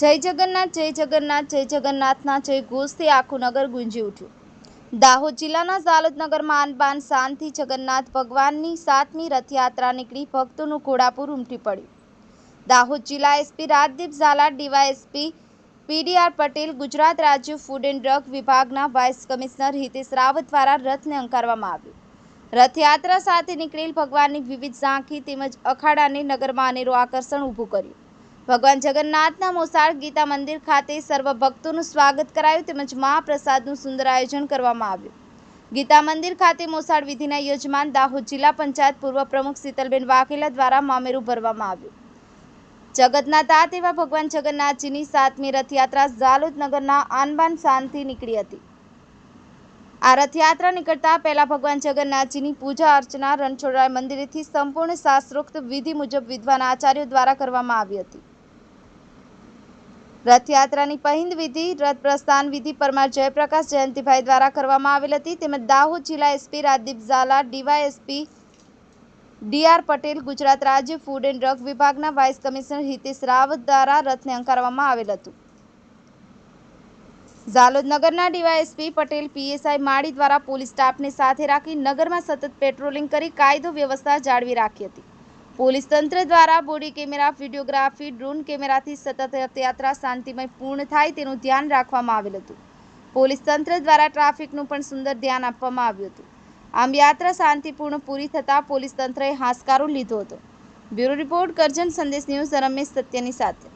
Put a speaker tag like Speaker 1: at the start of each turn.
Speaker 1: જય જગન્નાથ જય જગન્નાથ, જય જગન્નાથના, જય ઘોષથી આખું નગર ગુંજી ઉઠ્યું. દાહોદ જિલ્લાના ઝાલોદ નગરમાં આનબાન શાનથી જગન્નાથ ભગવાનની સાતમી રથયાત્રા નીકળી ભક્તોનું ઘોડાપુર ઉમટી પડ્યું. દાહોદ જિલ્લા SP Rajdeep Jhala, DYSP PDR Patel, Gujarat રાજ્ય ફૂડ એન્ડ ડ્રગ વિભાગના વાઇસ કમિશનર હિતેશ રાવત દ્વારા રથને અંકારવામાં આવ્યું. રથયાત્રા સાથે નીકળેલ ભગવાનની વિવિધ ઝાંખી તેમજ અખાડાને નગરમાં અનેરું આકર્ષણ ઊભું કર્યું. ભગવાન જગન્નાથના મોસાળ ગીતા મંદિર ખાતે સર્વ ભક્તોનું સ્વાગત કરાયું તેમજ મહાપ્રસાદનું સુંદર આયોજન કરવામાં આવ્યું. ગીતા મંદિર ખાતે મોસાળ વિધિના યજમાન દાહોદ જિલ્લા પંચાયત પૂર્વ પ્રમુખ શીતલબેન વાઘેલા દ્વારા મામેરું ભરવામાં આવ્યું. જગતના તાત એવા ભગવાન જગન્નાથજીની સાતમી રથયાત્રા ઝાલોદ નગરના આનબાન શાનથી નીકળી હતી. આ રથયાત્રા નીકળતા પહેલા ભગવાન જગન્નાથજીની પૂજા અર્ચના રણછોડરાય મંદિરેથી સંપૂર્ણ શાસ્ત્રોક્ત વિધિ મુજબ વિદ્વાન આચાર્યો દ્વારા કરવામાં આવી હતી. રથયાત્રાની પહિંદ વિધિ રથ પ્રસ્થાન વિધિ પરમાર જયપ્રકાશ જયંતિભાઈ દ્વારા કરવામાં આવેલ હતી. તેમજ દાહોદ જિલ્લા SP Rajdeep Jhala, DYSP DR Patel, Gujarat રાજ્ય ફૂડ એન્ડ ડ્રગ વિભાગના વાઇસ કમિશનર હિતેશ રાવત દ્વારા રથને અંકારવામાં આવેલ હતું. ઝાલોદ નગરના ડીવાયએસપી પટેલ પીએસઆઈ માળી દ્વારા પોલીસ સ્ટાફને સાથે રાખી નગરમાં સતત પેટ્રોલિંગ કરી કાયદો વ્યવસ્થા જાળવી રાખી હતી. પોલીસ તંત્ર દ્વારા બોડી કેમેરા, વિડીયોગ્રાફી, ડ્રોન કેમેરાથી સતત રથયાત્રા શાંતિમય પૂર્ણ થાય તેનું ધ્યાન રાખવામાં આવેલ હતું. પોલીસ તંત્ર દ્વારા ટ્રાફિકનું પણ સુંદર ધ્યાન આપવામાં આવ્યું હતું. આમ યાત્રા શાંતિપૂર્ણ પૂરી થતાં પોલીસ તંત્રએ હાશકારો લીધો હતો. બ્યુરો રિપોર્ટ કરજણ, સંદેશ ન્યૂઝ, રમેશ સત્યની સાથે.